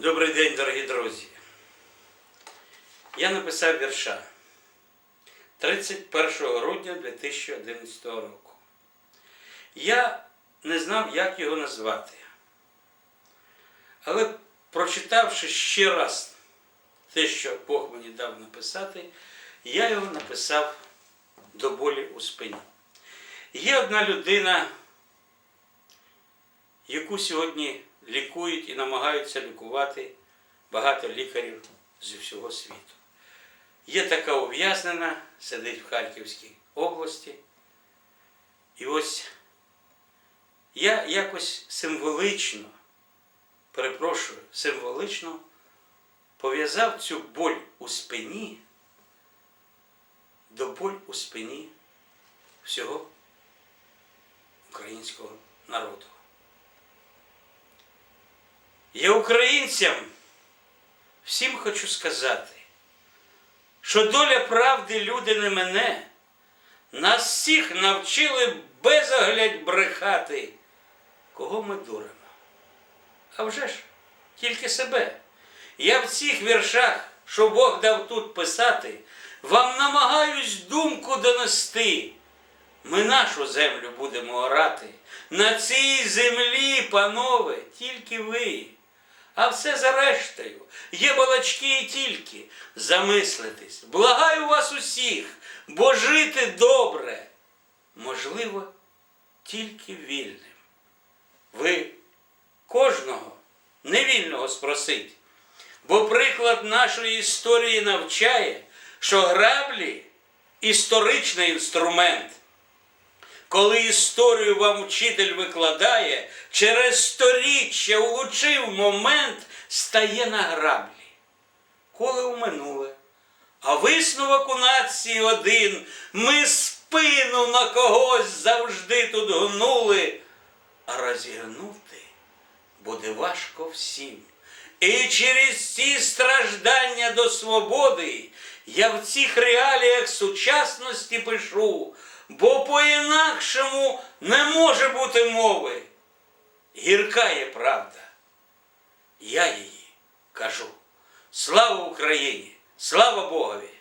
Добрий день, дорогі друзі. Я написав вірша 31 грудня 2011 року. Я не знав, як його назвати. Але прочитавши ще раз те, що Бог мені дав написати, я його написав до болі у спині. Є одна людина, яку сьогодні лікують і намагаються лікувати багато лікарів зі всього світу. Є така ув'язнена, сидить в Харківській області. І ось я якось символично, перепрошую, символично пов'язав цю боль у спині до боль у спині всього українського народу. Я українцям всім хочу сказати, що доля правди люди не мене, нас всіх навчили безоглядь брехати. Кого ми дуримо? А вже ж, тільки себе. Я в цих віршах, що Бог дав тут писати, вам намагаюсь думку донести. Ми нашу землю будемо орати. На цій землі, панове, тільки ви. А все за рештою. Є балачки і тільки. Замислитись. Благаю вас усіх, бо жити добре. Можливо, тільки вільним. Ви кожного невільного спросить. Бо приклад нашої історії навчає, що граблі історичний інструмент. Коли історію вам вчитель викладає, через сторіччя улучив момент, стає на граблі. Коли у минуле. А висновок у нації один. Ми спину на когось завжди тут гнули, а розігнути буде важко всім. І через ці страждання до свободи я в цих реаліях сучасності пишу, бо по-інакшому не може бути мови. Гірка є правда. Я її кажу. Слава Україні! Слава Богові!